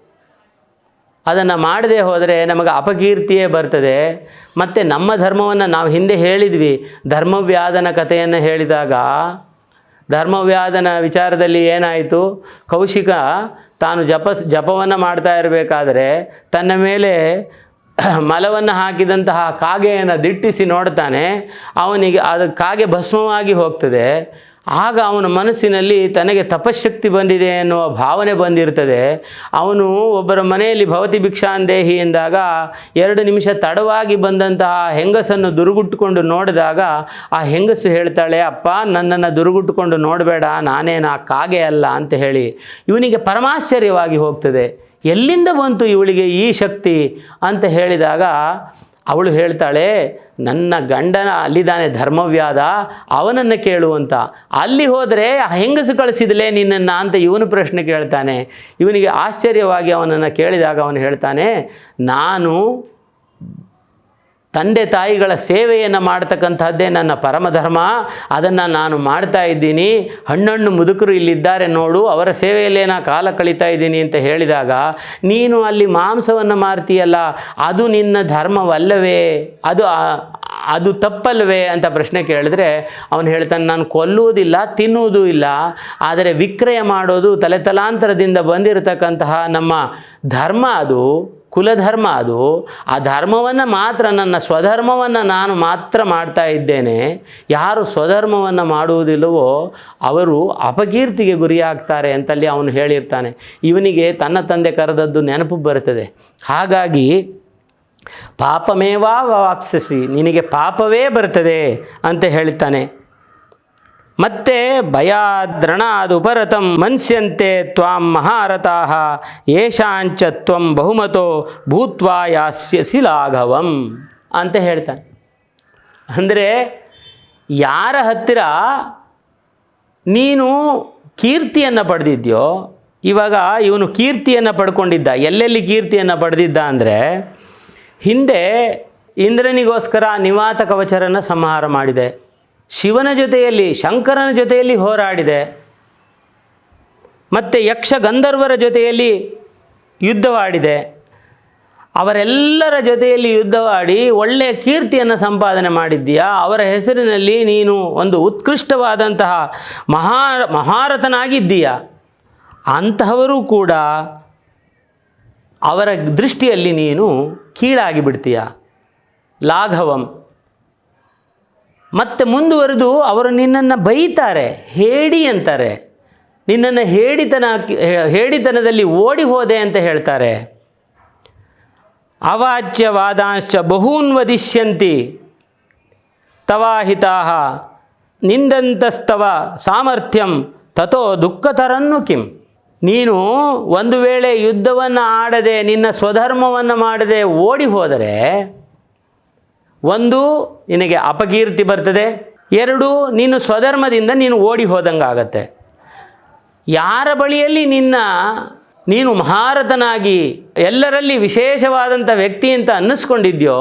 Speaker 1: ಅದನ್ನು ಮಾಡದೆ ಹೋದರೆ ನಮಗೆ ಅಪಕೀರ್ತಿಯೇ ಬರ್ತದೆ. ಮತ್ತು ನಮ್ಮ ಧರ್ಮವನ್ನು ನಾವು ಹಿಂದೆ ಹೇಳಿದ್ವಿ. ಧರ್ಮವ್ಯಾದನ ಕಥೆಯನ್ನು ಹೇಳಿದಾಗ ಧರ್ಮವ್ಯಾದನ ವಿಚಾರದಲ್ಲಿ ಏನಾಯಿತು? ಕೌಶಿಕ ತಾನು ಜಪ, ಜಪವನ್ನು ಮಾಡ್ತಾ ಇರಬೇಕಾದ್ರೆ ತನ್ನ ಮೇಲೆ *clears throat* ಮಲವನ್ನು ಹಾಕಿದಂತಹ ಕಾಗೆಯನ್ನು ದಿಟ್ಟಿಸಿ ನೋಡ್ತಾನೆ. ಅವನಿಗೆ ಅದು ಕಾಗೆ ಭಸ್ಮವಾಗಿ ಹೋಗ್ತದೆ. ಆಗ ಅವನ ಮನಸ್ಸಿನಲ್ಲಿ ತನಗೆ ತಪಶಕ್ತಿ ಬಂದಿದೆ ಎನ್ನುವ ಭಾವನೆ ಬಂದಿರ್ತದೆ. ಅವನು ಒಬ್ಬರ ಮನೆಯಲ್ಲಿ ಭವತಿ ಭಿಕ್ಷಾಂದೇಹಿ ಎಂದಾಗ ಎರಡು ನಿಮಿಷ ತಡವಾಗಿ ಬಂದಂತಹ ಹೆಂಗಸನ್ನು ದುರುಗುಟ್ಟುಕೊಂಡು ನೋಡಿದಾಗ ಆ ಹೆಂಗಸು ಹೇಳ್ತಾಳೆ, ಅಪ್ಪ, ನನ್ನನ್ನು ದುರುಗುಟ್ಟುಕೊಂಡು ನೋಡಬೇಡ, ನಾನೇನು ಆ ಕಾಗೆ ಅಲ್ಲ? ಅಂತ ಹೇಳಿ. ಇವನಿಗೆ ಪರಮಾಶ್ಚರ್ಯವಾಗಿ ಹೋಗ್ತದೆ. ಎಲ್ಲಿಂದ ಬಂತು ಇವಳಿಗೆ ಈ ಶಕ್ತಿ? ಅಂತ ಹೇಳಿದಾಗ ಅವಳು ಹೇಳ್ತಾಳೆ, ನನ್ನ ಗಂಡನ ಅಲ್ಲಿದ್ದಾನೆ ಧರ್ಮವ್ಯಾದ, ಅವನನ್ನು ಕೇಳುವಂತ ಅಲ್ಲಿ ಹೋದರೆ ಹೆಂಗಸು ಕಳಿಸಿದ್ಲೆ ನಿನ್ನನ್ನು ಅಂತ ಇವನು ಪ್ರಶ್ನೆ ಕೇಳ್ತಾನೆ. ಇವನಿಗೆ ಆಶ್ಚರ್ಯವಾಗಿ ಅವನನ್ನು ಕೇಳಿದಾಗ ಅವನು ಹೇಳ್ತಾನೆ, ನಾನು ತಂದೆ ತಾಯಿಗಳ ಸೇವೆಯನ್ನು ಮಾಡ್ತಕ್ಕಂಥದ್ದೇ ನನ್ನ ಪರಮಧರ್ಮ. ಅದನ್ನು ನಾನು ಮಾಡ್ತಾ ಇದ್ದೀನಿ. ಹಣ್ಣಣ್ಣು ಮುದುಕರು ಇಲ್ಲಿದ್ದಾರೆ ನೋಡು, ಅವರ ಸೇವೆಯಲ್ಲೇ ನಾ ಕಾಲ ಕಳೀತಾ ಇದ್ದೀನಿ ಅಂತ ಹೇಳಿದಾಗ, ನೀನು ಅಲ್ಲಿ ಮಾಂಸವನ್ನು ಮಾರ್ತೀಯಲ್ಲ, ಅದು ನಿನ್ನ ಧರ್ಮವಲ್ಲವೇ? ಅದು ಅದು ತಪ್ಪಲ್ವೇ ಅಂತ ಪ್ರಶ್ನೆ ಕೇಳಿದ್ರೆ, ಅವನು ಹೇಳ್ತಾನೆ, ನಾನು ಕೊಲ್ಲುವುದಿಲ್ಲ, ತಿನ್ನುವುದೂ ಇಲ್ಲ, ಆದರೆ ವಿಕ್ರಯ ಮಾಡೋದು ತಲೆತಲಾಂತರದಿಂದ ಬಂದಿರತಕ್ಕಂತಹ ನಮ್ಮ ಧರ್ಮ ಅದು. ಕುಲಧರ್ಮ ಅದು, ಆ ಧರ್ಮವನ್ನು ಮಾತ್ರ ನನ್ನ ಸ್ವಧರ್ಮವನ್ನು ನಾನು ಮಾತ್ರ ಮಾಡ್ತಾ ಇದ್ದೇನೆ, ಯಾರು ಸ್ವಧರ್ಮವನ್ನು ಮಾಡುವುದಿಲ್ಲವೋ ಅವರು ಅಪಕೀರ್ತಿಗೆ ಗುರಿಯಾಗ್ತಾರೆ ಅಂತಲ್ಲಿ ಅವನು ಹೇಳಿರ್ತಾನೆ. ಇವನಿಗೆ ತನ್ನ ತಂದೆ ಕರೆದದ್ದು ನೆನಪು ಬರುತ್ತದೆ. ಹಾಗಾಗಿ ಪಾಪಮೇವಾ ವಾಪ್ಸಿಸಿ, ನಿನಗೆ ಪಾಪವೇ ಬರ್ತದೆ ಅಂತ ಹೇಳ್ತಾನೆ. ಮತ್ತೆ ಭಯಾದ್ರಣಾದುಪರತಂ ಮನ್ಸ್ಯಂತೆ ತ್ವಾಂ ಮಹಾರಥಾಹ ಯೇಷಾಂಚ ತ್ವಂ ಬಹುಮತೋ ಭೂತ್ವಾ ಯಾಸ್ಯಸಿ ಲಾಘವಂ ಅಂತ ಹೇಳ್ತಾನೆ. ಅಂದರೆ ಯಾರ ಹತ್ತಿರ ನೀನು ಕೀರ್ತಿಯನ್ನು ಪಡೆದಿದ್ಯೋ, ಇವಾಗ ಇವನು ಕೀರ್ತಿಯನ್ನು ಪಡ್ಕೊಂಡಿದ್ದ, ಎಲ್ಲೆಲ್ಲಿ ಕೀರ್ತಿಯನ್ನು ಪಡೆದಿದ್ದ ಅಂದರೆ ಹಿಂದೆ ಇಂದ್ರನಿಗೋಸ್ಕರ ನಿವಾತ ಕವಚರನ್ನು ಸಂಹಾರ ಮಾಡಿದೆ. ಶಿವನ ಜೊತೆಯಲ್ಲಿ, ಶಂಕರನ ಜೊತೆಯಲ್ಲಿ ಹೋರಾಡಿದೆ. ಮತ್ತು ಯಕ್ಷ ಗಂಧರ್ವರ ಜೊತೆಯಲ್ಲಿ ಯುದ್ಧವಾಡಿದೆ. ಅವರೆಲ್ಲರ ಜೊತೆಯಲ್ಲಿ ಯುದ್ಧವಾಡಿ ಒಳ್ಳೆಯ ಕೀರ್ತಿಯನ್ನು ಸಂಪಾದನೆ ಮಾಡಿದ್ದೀಯಾ? ಅವರ ಹೆಸರಿನಲ್ಲಿ ನೀನು ಒಂದು ಉತ್ಕೃಷ್ಟವಾದಂತಹ ಮಹಾ, ಮಹಾರಥನಾಗಿದ್ದೀಯ? ಅಂತಹವರು ಕೂಡ ಅವರ ದೃಷ್ಟಿಯಲ್ಲಿ ನೀನು ಕೀಳಾಗಿ ಬಿಡ್ತೀಯ? ಲಾಘವಂ. ಮತ್ತೆ ಮುಂದುವರೆದು ಅವರು ನಿನ್ನನ್ನು ಬೈತಾರೆ ಹೇಡಿ ಅಂತಾರೆ. ನಿನ್ನನ್ನು ಹೇಡಿತನ ಹೇಡಿತನದಲ್ಲಿ ಓಡಿ ಹೋದೆ ಅಂತ ಹೇಳ್ತಾರೆ. ಅವಾಚ್ಯವಾದಾಂಶ್ಚ ಬಹೂನ್ ವದಿಷ್ಯಂತಿ ತವಾಹಿತಾ ನಿಂದಂತಸ್ತವ ಸಾಮರ್ಥ್ಯಂ ತಥೋ ದುಃಖತರನ್ನು ಕಿಂ. ನೀನು ಒಂದು ವೇಳೆ ಯುದ್ಧವನ್ನು ಆಡದೆ, ನಿನ್ನ ಸ್ವಧರ್ಮವನ್ನು ಮಾಡದೆ ಓಡಿ ಹೋದರೆ ಒಂದು ನಿನಗೆ ಅಪಕೀರ್ತಿ ಬರ್ತದೆ, ಎರಡು ನೀನು ಸ್ವಧರ್ಮದಿಂದ ನೀನು ಓಡಿ ಹೋದಂಗಾಗತ್ತೆ. ಯಾರ ಬಳಿಯಲ್ಲಿ ನಿನ್ನ ನೀನು ಮಹಾರಥನಾಗಿ ಎಲ್ಲರಲ್ಲಿ ವಿಶೇಷವಾದಂಥ ವ್ಯಕ್ತಿ ಅಂತ ಅನ್ನಿಸ್ಕೊಂಡಿದ್ಯೋ,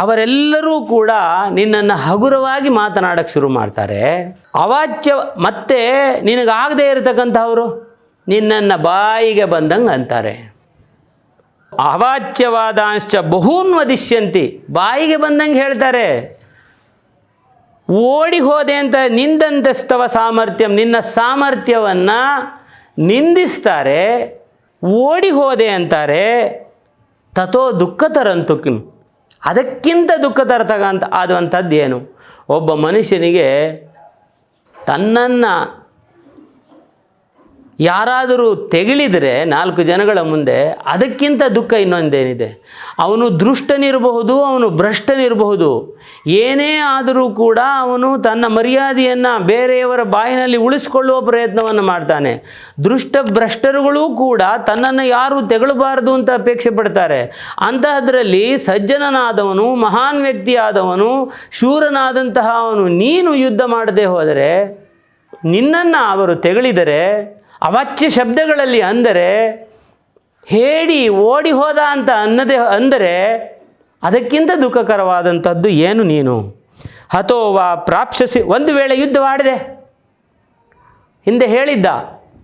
Speaker 1: ಅವರೆಲ್ಲರೂ ಕೂಡ ನಿನ್ನನ್ನು ಹಗುರವಾಗಿ ಮಾತನಾಡೋಕ್ಕೆ ಶುರು ಮಾಡ್ತಾರೆ. ಅವಾಚ್ಯ ಮತ್ತೆ ನಿನಗಾಗದೇ ಇರತಕ್ಕಂಥವರು ನಿನ್ನನ್ನು ಬಾಯಿಗೆ ಬಂದಂಗೆ ಅಂತಾರೆ. ಅವಾಚ್ಯವಾದಾಂಶ್ಚ ಬಹೂನ್ ವದಿಷ್ಯಂತಿ ಬಾಯಿಗೆ ಬಂದಂಗೆ ಹೇಳ್ತಾರೆ, ಓಡಿ ಹೋದೆ ಅಂತ ನಿಂದಂತಸ್ತವ ಸಾಮರ್ಥ್ಯಂ, ನಿನ್ನ ಸಾಮರ್ಥ್ಯವನ್ನು ನಿಂದಿಸ್ತಾರೆ, ಓಡಿ ಹೋದೆ ಅಂತಾರೆ ತಥೋ ದುಃಖತರಂತು ಕಿಂ. ಅದಕ್ಕಿಂತ ದುಃಖ ತಗಂತ ಆದಂಥದ್ದು ಏನು ಒಬ್ಬ ಮನುಷ್ಯನಿಗೆ ತನ್ನನ್ನು ಯಾರಾದರೂ ತೆಗಳಿದರೆ ನಾಲ್ಕು ಜನಗಳ ಮುಂದೆ ಅದಕ್ಕಿಂತ ದುಃಖ ಇನ್ನೊಂದೇನಿದೆ. ಅವನು ದೃಷ್ಟನಿರಬಹುದು, ಅವನು ಭ್ರಷ್ಟನಿರಬಹುದು. ಏನೇ ಆದರೂ ಕೂಡ ಅವನು ತನ್ನ ಮರ್ಯಾದೆಯನ್ನು ಬೇರೆಯವರ ಬಾಯಿನಲ್ಲಿ ಉಳಿಸಿಕೊಳ್ಳುವ ಪ್ರಯತ್ನವನ್ನು ಮಾಡ್ತಾನೆ. ದೃಷ್ಟ ಭ್ರಷ್ಟರುಗಳು ಕೂಡ ತನ್ನನ್ನು ಯಾರು ತೆಗಳಬಾರದು ಅಂತ ಅಪೇಕ್ಷೆ ಪಡ್ತಾರೆ. ಅಂತಹದ್ರಲ್ಲಿ ಸಜ್ಜನನಾದವನು, ಮಹಾನ್ ವ್ಯಕ್ತಿಯಾದವನು, ಶೂರನಾದಂತಹ ಅವನು, ನೀನು ಯುದ್ಧ ಮಾಡದೆ ಹೋದರೆ, ನಿನ್ನನ್ನು ಅವರು ತೆಗಳಿದರೆ ಅವಾಚ್ಯ ಶಬ್ದಗಳಲ್ಲಿ ಅಂದರೆ ಹೇಳಿ ಓಡಿ ಹೋದ ಅಂತ ಅನ್ನದೆ ಅಂದರೆ ಅದಕ್ಕಿಂತ ದುಃಖಕರವಾದಂಥದ್ದು ಏನು ನೀನು? ಹತೋವಾ ಪ್ರಾಪ್ಸಸಿ ಒಂದು ವೇಳೆ ಯುದ್ಧವಾಡಿದೆ ಹಿಂದೆ ಹೇಳಿದ್ದ,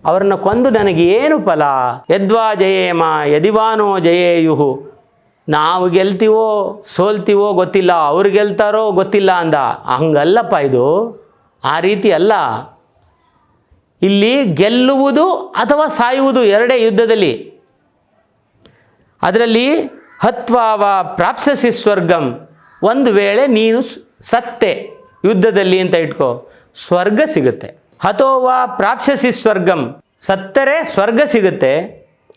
Speaker 1: ಅವರನ್ನು ಕೊಂದು ನನಗೆ ಏನು ಫಲ? ಯದ್ವಾ ಜಯೇಮ ಯದಿವಾನೋ ಜಯೇಯುಹು. ನಾವು ಗೆಲ್ತೀವೋ, ಸೋಲ್ತೀವೋ ಗೊತ್ತಿಲ್ಲ, ಅವ್ರು ಗೆಲ್ತಾರೋ ಗೊತ್ತಿಲ್ಲ ಅಂದ. ಹಂಗಲ್ಲಪ್ಪ ಇದು. ಆ ರೀತಿ ಅಲ್ಲ. ಇಲ್ಲಿ ಗೆಲ್ಲುವುದು ಅಥವಾ ಸಾಯುವುದು ಎರಡೇ ಯುದ್ಧದಲ್ಲಿ. ಅದರಲ್ಲಿ ಹತ್ವಾವ ಪ್ರಾಪ್ಸಸಿ ಸ್ವರ್ಗಂ, ಒಂದು ವೇಳೆ ನೀನು ಸತ್ತೆ ಯುದ್ಧದಲ್ಲಿ ಅಂತ ಇಟ್ಕೋ, ಸ್ವರ್ಗ ಸಿಗುತ್ತೆ. ಹತೋವಾ ಪ್ರಾಪ್ಸಸಿ ಸ್ವರ್ಗಂ, ಸತ್ತರೆ ಸ್ವರ್ಗ ಸಿಗುತ್ತೆ.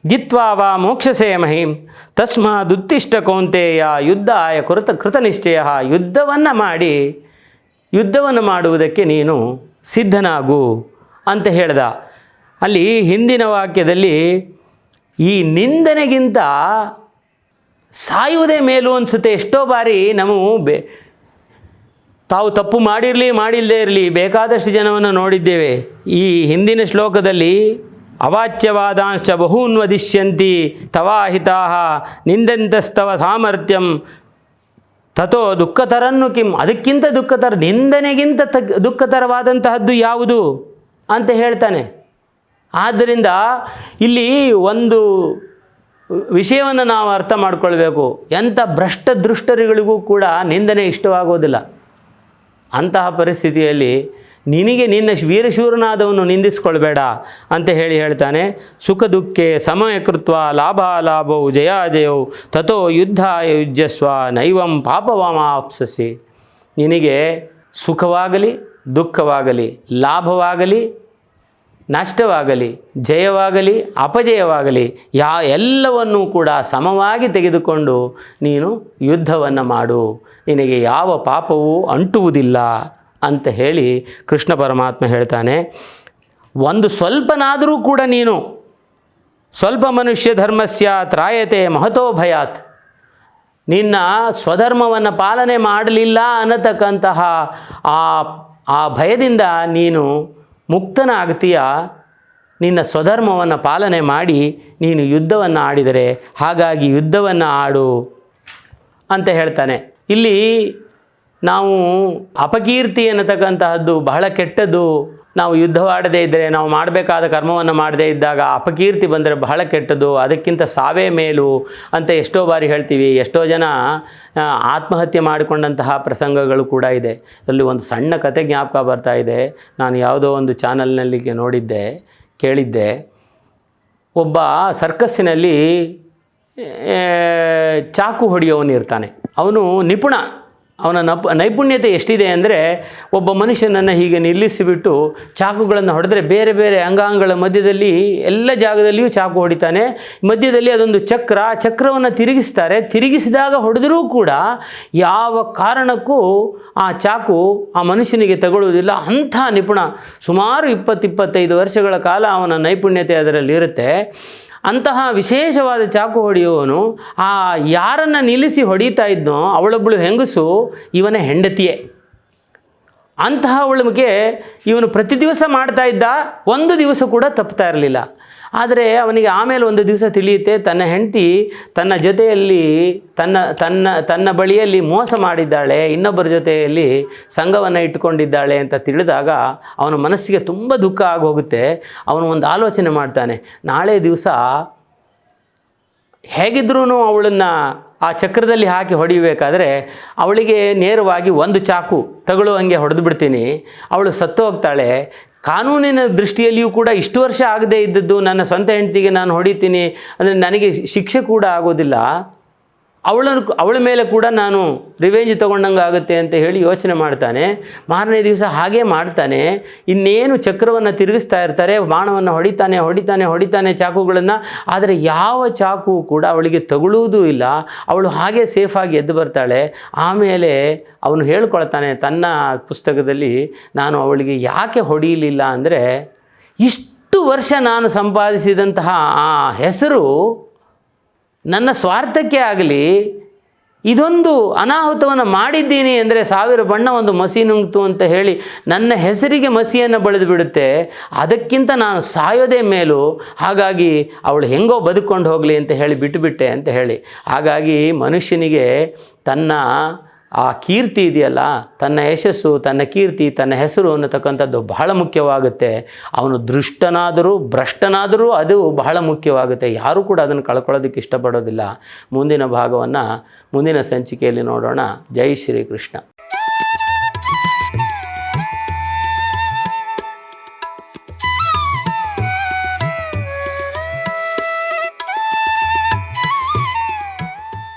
Speaker 1: ಜಿತ್ವಾವ ಮೋಕ್ಷಸೇ ಮಹಿಂ ತಸ್ಮಾದುತ್ತಿಷ್ಟ ಕೌಂತೆಯ ಯುದ್ಧಾಯ ಕೃತ, ಕೃತನಿಶ್ಚಯ ಯುದ್ಧವನ್ನು ಮಾಡಿ, ಯುದ್ಧವನ್ನು ಮಾಡುವುದಕ್ಕೆ ನೀನು ಸಿದ್ಧನಾಗು. ಅಂತ ಹೇಳ್ದ. ಅಲ್ಲಿ ಹಿಂದಿನ ವಾಕ್ಯದಲ್ಲಿ ಈ ನಿಂದನೆಗಿಂತ ಸಾಯುವುದೇ ಮೇಲು ಅನಿಸುತ್ತೆ. ಎಷ್ಟೋ ಬಾರಿ ನಾವು ಬೆ, ತಾವು ತಪ್ಪು ಮಾಡಿರಲಿ, ಮಾಡಿಲ್ಲದೆ ಇರಲಿ, ಬೇಕಾದಷ್ಟು ಜನವನ್ನು ನೋಡಿದ್ದೇವೆ. ಈ ಹಿಂದಿನ ಶ್ಲೋಕದಲ್ಲಿ ಅವಾಚ್ಯವಾದಾಂಶ ಬಹೂನ್ ವದಿಷ್ಯಂತಿ ತವಾಹಿತಾ ನಿಂದಂತಸ್ತವ ಸಾಮರ್ಥ್ಯಂ ತಥೋ ದುಃಖತರನ್ನು ಕಿಂ, ಅದಕ್ಕಿಂತ ದುಃಖತರ, ನಿಂದನೆಗಿಂತ ತ ದುಃಖತರವಾದಂತಹದ್ದು ಯಾವುದು? ಅಂತ ಹೇಳ್ತಾನೆ. ಆದ್ದರಿಂದ ಇಲ್ಲಿ ಒಂದು ವಿಷಯವನ್ನು ನಾವು ಅರ್ಥ ಮಾಡ್ಕೊಳ್ಬೇಕು. ಎಂಥ ಭ್ರಷ್ಟ ದೃಷ್ಟರಿಗಳಿಗೂ ಕೂಡ ನಿಂದನೆ ಇಷ್ಟವಾಗೋದಿಲ್ಲ. ಅಂತಹ ಪರಿಸ್ಥಿತಿಯಲ್ಲಿ ನಿನಗೆ ನಿನ್ನ ವೀರಶೂರನಾದವನು ನಿಂದಿಸ್ಕೊಳ್ಬೇಡ ಅಂತ ಹೇಳಿ ಹೇಳ್ತಾನೆ. ಸುಖ ದುಃಖೆ ಸಮಯ ಕೃತ್ವ ಲಾಭ ಲಾಭವು ಜಯಾಜಯವು ತಥೋ ಯುದ್ಧ ಯುಜ್ಯಸ್ವ ನೈವಂ ಪಾಪವಾಮಾಪ್ಸಸಿ. ನಿನಗೆ ಸುಖವಾಗಲಿ ದುಃಖವಾಗಲಿ, ಲಾಭವಾಗಲಿ, ನಷ್ಟವಾಗಲಿ, ಜಯವಾಗಲಿ, ಅಪಜಯವಾಗಲಿ, ಯಾ ಎಲ್ಲವನ್ನೂ ಕೂಡ ಸಮವಾಗಿ ತೆಗೆದುಕೊಂಡು ನೀನು ಯುದ್ಧವನ್ನು ಮಾಡು. ನಿನಗೆ ಯಾವ ಪಾಪವೂ ಅಂಟುವುದಿಲ್ಲ ಅಂತ ಹೇಳಿ ಕೃಷ್ಣ ಪರಮಾತ್ಮ ಹೇಳ್ತಾನೆ. ಒಂದು ಸ್ವಲ್ಪನಾದರೂ ಕೂಡ ನೀನು ಸ್ವಲ್ಪ ಮನುಷ್ಯ ಧರ್ಮಸ್ಯ ತ್ರಾಯತೆ ಮಹತೋ ಭಯಾತ್. ನಿನ್ನ ಸ್ವಧರ್ಮವನ್ನು ಪಾಲನೆ ಮಾಡಲಿಲ್ಲ ಅನ್ನತಕ್ಕಂತಹ ಆ ಆ ಭಯದಿಂದ ನೀನು ಮುಕ್ತನಾಗ್ತೀಯ? ನಿನ್ನ ಸ್ವಧರ್ಮವನ್ನು ಪಾಲನೆ ಮಾಡಿ ನೀನು ಯುದ್ಧವನ್ನು ಆಡಿದರೆ ಹಾಗಾಗಿ ಯುದ್ಧವನ್ನು ಆಡು ಅಂತ ಹೇಳ್ತಾನೆ. ಇಲ್ಲಿ ನಾವು ಅಪಕೀರ್ತಿ ಅನ್ನತಕ್ಕಂತಹದ್ದು ಬಹಳ ಕೆಟ್ಟದ್ದು. ನಾವು ಯುದ್ಧವಾಡದೇ ಇದ್ದರೆ ನಾವು ಮಾಡಬೇಕಾದ ಕರ್ಮವನ್ನು ಮಾಡದೇ ಇದ್ದಾಗ ಅಪಕೀರ್ತಿ ಬಂದರೆ ಬಹಳ ಕೆಟ್ಟದ್ದು ಅದಕ್ಕಿಂತ ಸಾವೇ ಮೇಲು ಅಂತ ಎಷ್ಟೋ ಬಾರಿ ಹೇಳ್ತೀವಿ. ಎಷ್ಟೋ ಜನ ಆತ್ಮಹತ್ಯೆ ಮಾಡಿಕೊಂಡಂತಹ ಪ್ರಸಂಗಗಳು ಕೂಡ ಇದೆ. ಅಲ್ಲಿ ಒಂದು ಸಣ್ಣ ಕತೆ ಜ್ಞಾಪಕ ಬರ್ತಾ ಇದೆ. ನಾನು ಯಾವುದೋ ಒಂದು ಚಾನಲ್ನಲ್ಲಿ ನೋಡಿದ್ದೆ, ಕೇಳಿದ್ದೆ. ಒಬ್ಬ ಸರ್ಕಸ್ಸಿನಲ್ಲಿ ಚಾಕು ಹೊಡೆಯೋವನಿರ್ತಾನೆ ಅವನು ನಿಪುಣ. ಅವನ ನಪ್, ನೈಪುಣ್ಯತೆ ಎಷ್ಟಿದೆ ಅಂದರೆ ಒಬ್ಬ ಮನುಷ್ಯನನ್ನು ಹೀಗೆ ನಿಲ್ಲಿಸಿಬಿಟ್ಟು ಚಾಕುಗಳನ್ನು ಹೊಡೆದ್ರೆ ಬೇರೆ ಬೇರೆ ಅಂಗಾಂಗಗಳ ಮಧ್ಯದಲ್ಲಿ ಎಲ್ಲ ಜಾಗದಲ್ಲಿಯೂ ಚಾಕು ಹೊಡಿತಾನೆ. ಮಧ್ಯದಲ್ಲಿ ಅದೊಂದು ಚಕ್ರ ಚಕ್ರವನ್ನು ತಿರುಗಿಸ್ತಾರೆ. ತಿರುಗಿಸಿದಾಗ ಹೊಡೆದರೂ ಕೂಡ ಯಾವ ಕಾರಣಕ್ಕೂ ಆ ಚಾಕು ಆ ಮನುಷ್ಯನಿಗೆ ತಗೊಳ್ಳುವುದಿಲ್ಲ. ಅಂಥ ನಿಪುಣ ಸುಮಾರು ಇಪ್ಪತ್ತು ಇಪ್ಪತ್ತೈದು ವರ್ಷಗಳ ಕಾಲ ಅವನ ನೈಪುಣ್ಯತೆ ಅದರಲ್ಲಿ ಇರುತ್ತೆ ಅಂತಹ ವಿಶೇಷವಾದ ಚಾಕು ಹೊಡೆಯುವವನು, ಆ ಯಾರನ್ನು ನಿಲ್ಲಿಸಿ ಹೊಡೀತಾ ಇದ್ನೋ ಅವಳೊಬ್ಬಳು ಹೆಂಗಸು ಇವನ ಹೆಂಡತಿಯೇ. ಅಂತಹ ಅವಳಿಗೆ ಇವನು ಪ್ರತಿ ದಿವಸ ಮಾಡ್ತಾ ಇದ್ದ, ಒಂದು ದಿವಸ ಕೂಡ ತಪ್ಪುತ್ತಾ ಇರಲಿಲ್ಲ. ಆದರೆ ಅವನಿಗೆ ಆಮೇಲೆ ಒಂದು ದಿವಸ ತಿಳಿಯುತ್ತೆ, ತನ್ನ ಹೆಂಡತಿ ತನ್ನ ಜೊತೆಯಲ್ಲಿ ತನ್ನ ತನ್ನ ತನ್ನ ಬಳಿಯಲ್ಲಿ ಮೋಸ ಮಾಡಿದ್ದಾಳೆ, ಇನ್ನೊಬ್ಬರ ಜೊತೆಯಲ್ಲಿ ಸಂಘವನ್ನು ಇಟ್ಟುಕೊಂಡಿದ್ದಾಳೆ ಅಂತ ತಿಳಿದಾಗ ಅವನ ಮನಸ್ಸಿಗೆ ತುಂಬ ದುಃಖ ಆಗೋಗುತ್ತೆ. ಅವನು ಒಂದು ಆಲೋಚನೆ ಮಾಡ್ತಾನೆ, ನಾಳೆ ದಿವಸ ಹೇಗಿದ್ರೂ ಅವಳನ್ನು ಆ ಚಕ್ರದಲ್ಲಿ ಹಾಕಿ ಹೊಡೆಯಬೇಕಾದ್ರೆ ಅವಳಿಗೆ ನೇರವಾಗಿ ಒಂದು ಚಾಕು ತಗೊಳ್ಳುವಂಗೆ ಹೊಡೆದು ಬಿಡ್ತೀನಿ ಅವಳು ಸತ್ತು ಹೋಗ್ತಾಳೆ ಕಾನೂನಿನ ದೃಷ್ಟಿಯಲ್ಲಿಯೂ ಕೂಡ ಇಷ್ಟು ವರ್ಷ ಆಗದೇ ಇದ್ದದ್ದು ನನ್ನ ಸ್ವಂತ ಹೆಂಡತಿಗೆ ನಾನು ಹೊಡಿತೀನಿ, ಅಂದರೆ ನನಗೆ ಶಿಕ್ಷೆ ಕೂಡ ಆಗೋದಿಲ್ಲ. ಅವಳ ಅವಳ ಮೇಲೆ ಕೂಡ ನಾನು ರಿವೆಂಜ್ ತೊಗೊಂಡಂಗೆ ಆಗುತ್ತೆ ಅಂತ ಹೇಳಿ ಯೋಚನೆ ಮಾಡ್ತಾನೆ. ಮಾರನೇ ದಿವಸ ಹಾಗೇ ಮಾಡ್ತಾನೆ. ಇನ್ನೇನು ಚಕ್ರವನ್ನು ತಿರುಗಿಸ್ತಾ ಇರ್ತಾರೆ, ಬಾಣವನ್ನು ಹೊಡಿತಾನೆ ಹೊಡಿತಾನೆ ಹೊಡಿತಾನೆ ಚಾಕುಗಳನ್ನು. ಆದರೆ ಯಾವ ಚಾಕು ಕೂಡ ಅವಳಿಗೆ ತಗುಳುವುದೂ ಇಲ್ಲ. ಅವಳು ಹಾಗೆ ಸೇಫಾಗಿ ಎದ್ದು ಬರ್ತಾಳೆ. ಆಮೇಲೆ ಅವನು ಹೇಳ್ಕೊಳ್ತಾನೆ, ತನ್ನ ಪುಸ್ತಕದಲ್ಲಿ ನಾನು ಅವಳಿಗೆ ಯಾಕೆ ಹೊಡೆಯಲಿಲ್ಲ ಅಂದರೆ ಇಷ್ಟು ವರ್ಷ ನಾನು ಸಂಪಾದಿಸಿದಂತಹ ಆ ಹೆಸರು ನನ್ನ ಸ್ವಾರ್ಥಕ್ಕೆ ಆಗಲಿ ಇದೊಂದು ಅನಾಹುತವನ್ನು ಮಾಡಿದ್ದೀನಿ ಅಂದರೆ ಸಾವಿರ ಬಣ್ಣ ಒಂದು ಮಸಿ ನುಂಗ್ತು ಅಂತ ಹೇಳಿ ನನ್ನ ಹೆಸರಿಗೆ ಮಸಿಯನ್ನು ಬಳಿದು ಬಿಡುತ್ತೆ, ಅದಕ್ಕಿಂತ ನಾನು ಸಾಯೋದೇ ಮೇಲು. ಹಾಗಾಗಿ ಅವಳು ಹೆಂಗೋ ಬದುಕೊಂಡು ಹೋಗಲಿ ಅಂತ ಹೇಳಿ ಬಿಟ್ಟುಬಿಟ್ಟೆ ಅಂತ ಹೇಳಿ. ಹಾಗಾಗಿ ಮನುಷ್ಯನಿಗೆ ತನ್ನ ಆ ಕೀರ್ತಿ ಇದೆಯಲ್ಲ, ತನ್ನ ಯಶಸ್ಸು, ತನ್ನ ಕೀರ್ತಿ, ತನ್ನ ಹೆಸರು ಅನ್ನತಕ್ಕಂಥದ್ದು ಬಹಳ ಮುಖ್ಯವಾಗುತ್ತೆ. ಅವನು ದೃಷ್ಟನಾದರೂ, ಭ್ರಷ್ಟನಾದರೂ ಅದು ಬಹಳ ಮುಖ್ಯವಾಗುತ್ತೆ. ಯಾರೂ ಕೂಡ ಅದನ್ನು ಕಳ್ಕೊಳ್ಳೋದಕ್ಕೆ ಇಷ್ಟಪಡೋದಿಲ್ಲ. ಮುಂದಿನ ಭಾಗವನ್ನು, ಮುಂದಿನ ಸಂಚಿಕೆಯಲ್ಲಿ ನೋಡೋಣ. ಜೈ ಶ್ರೀಕೃಷ್ಣ.